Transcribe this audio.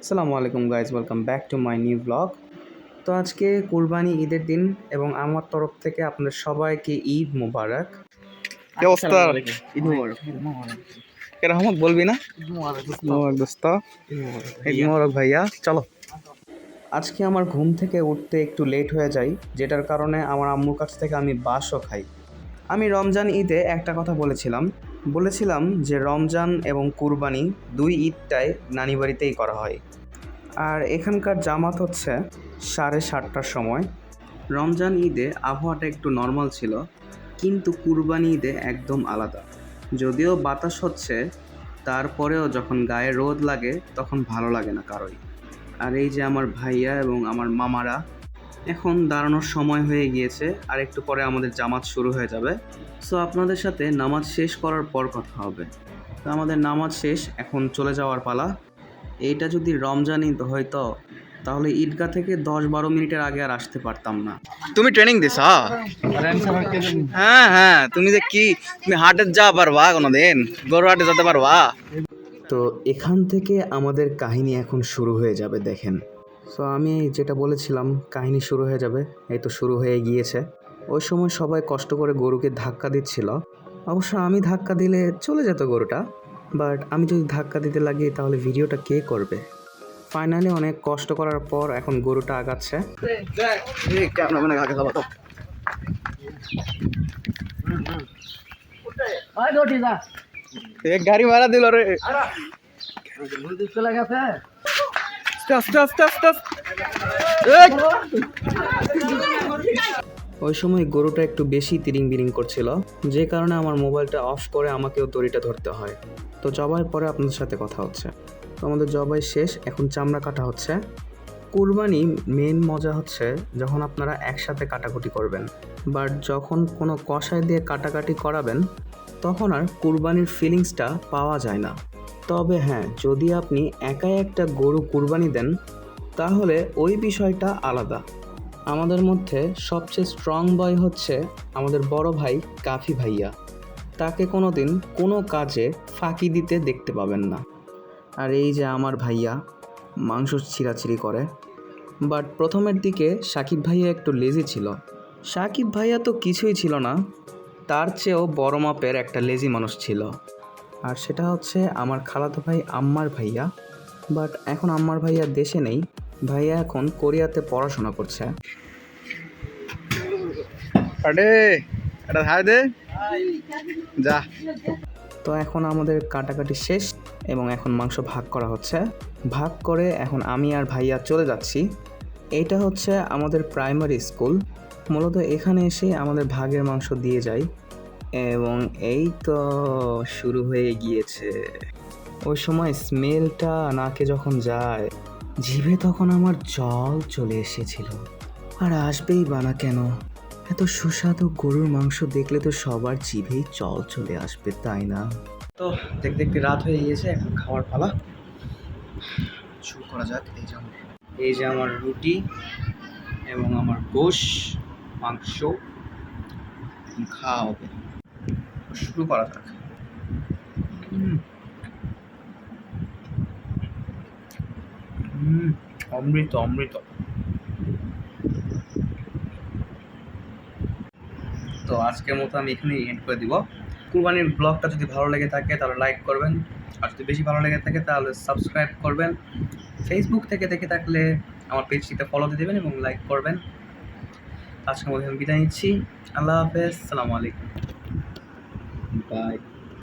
আসসালামু আলাইকুম guys welcome back to my new blog তো আজকে কুরবানি ঈদের দিন এবং আমার তরফ থেকে আপনাদের সবাইকে ঈদ মুবারক। কি অবস্থা ঈদ মুবারক। কে রহমত বলবি না? মোবারক দোস্ত ঈদ মোবারক ভাইয়া। চলো। আজকে আমার ঘুম থেকে উঠতে একটু লেট হয়ে যায় যেটার কারণে আমার আম্মুর কাছ থেকে আমি বাসও খাই। আমি রমজান ঈদে একটা কথা বলেছিলাম বলেছিলাম যে রমজান এবং কুরবানি দুই ঈদটাই নানি বাড়িতেই করা হয়। আর এখানকার জামাত হচ্ছে সাড়ে সাতটার সময়। রমজান ঈদে আবহাওয়াটা একটু নর্মাল ছিল, কিন্তু কুরবানি ঈদে একদম আলাদা। যদিও বাতাস হচ্ছে, তারপরেও যখন গায়ে রোদ লাগে তখন ভালো লাগে না কারোই আর এই যে আমার ভাইয়া এবং আমার মামারা এখন দাঁড়ানোর সময় হয়ে গিয়েছে আর একটু পরে আমাদের জামাত শুরু হয়ে যাবে। সো আপনাদের সাথে নামাজ শেষ করার পর কথা হবে। তো আমাদের নামাজ শেষ এখন চলে যাওয়ার পালা। এইটা যদি রমজান ঈদ হয়তো তাহলে ঈদগাহ থেকে দশ বারো মিনিটের আগে আর আসতে পারতাম না। তুমি ট্রেনিং দিস হ্যাঁ হ্যাঁ তুমি যে কি তুমি হাটে যা পারবা কোনোদিন গরু হাটে যেতে পারবা। তো এখান থেকে আমাদের কাহিনী এখন শুরু হয়ে যাবে দেখেন। সো আমি যেটা বলেছিলাম কাহিনী শুরু হয়ে যাবে। এই তো শুরু হয়ে গিয়েছে। ওই সময় সবাই কষ্ট করে গরুকে ধাক্কা দিচ্ছিল। অবশ্য আমি ধাক্কা দিলে চলে যেত গরুটা। বাট আমি যদি ধাক্কা দিতে লাগি তাহলে ভিডিওটা কে করবে? ফাইনালি অনেক কষ্ট করার পর এখন গরুটা আগাচ্ছে। গাড়ি মারা দিল রে। ওই সময় গরুটা একটু বেশি তিরিং বিরিং করছিল। যে কারণে আমার মোবাইলটা অফ করে আমাকেও দড়িটা ধরতে হয়। তো জবাই পরে আপনাদের সাথে কথা হচ্ছে। তো আমাদের জবাই শেষ, এখন চামড়া কাটা হচ্ছে। কুরবানি মেন মজা হচ্ছে যখন আপনারা একসাথে কাটাকুটি করবেন। বাট যখন কোনো কষায় দিয়ে কাটাকাটি করাবেন, তখন আর কুরবানির ফিলিংসটা পাওয়া যায় না। তবে হ্যাঁ যদি আপনি একাই একটা গরু কুরবানি দেন, তাহলে ওই বিষয়টা আলাদা। আমাদের মধ্যে সবচেয়ে স্ট্রং বয় হচ্ছে আমাদের বড় ভাই কাফি ভাইয়া। তাকে কোনো দিন কোনো কাজে ফাঁকি দিতে দেখতে পাবেন না। আর এই যে আমার ভাইয়া, মাংস ছিঁড়াছিঁড়ি করে। বাট প্রথমের দিকে সাকিব ভাইয়া একটু লেজি ছিল। সাকিব ভাইয়া তো কিছুই ছিল না, তার চেয়েও বড় মাপের একটা লেজি মানুষ ছিল। আর সেটা হচ্ছে আমার খালাতো ভাই আম্মার ভাইয়া বাট এখন আম্মার ভাইয়া দেশে নেই। ভাইয়া এখন কোরিয়াতে পড়াশোনা করছে। আরে এটা হাই দে। যা। তো এখন আমাদের কাটাকাটি শেষ এবং এখন মাংস ভাগ করা হচ্ছে। ভাগ করে এখন আমি আর ভাইয়া চলে যাচ্ছি। এটা হচ্ছে আমাদের প্রাইমারি স্কুল মূলত এখানে এসে আমাদের ভাগের মাংস দিয়ে যাই। এবং এই তো শুরু হয়ে গিয়েছে। ওই সময় স্মেলটা নাকে যখন যায়, জিভে তখন আমার জল চলে এসেছিল। আর আসবেই বানা কেন? এত সুস্বাদু গরুর মাংস দেখলে তো সবার জিভেই জল চলে আসবে, তাই না? তো দেখতে দেখতে রাত হয়ে গিয়েছে, এখন খাওয়ার পালা। শুরু করা যাক, এই যে আমার এই যে আমার রুটি এবং আমার গোশ, মাংস খাওয়া হবে। শুরু করা যাক। অমৃত অমৃত। তো আজকের মতো আমি এখানেই এন্ড করে দিব। কুরবানির ব্লগটা যদি ভালো লেগে থাকে, তাহলে লাইক করবেন। আর যদি বেশি ভালো লেগে থাকে, তাহলে সাবস্ক্রাইব করবেন। ফেসবুক থেকে দেখে থাকলে আমার পেজটিতে ফলো দিয়ে দেবেন এবং লাইক করবেন। আজকের মধ্যে আমি বিদায় নিচ্ছি। আল্লাহ হাফেজ, সালামু আলাইকুম। Bye.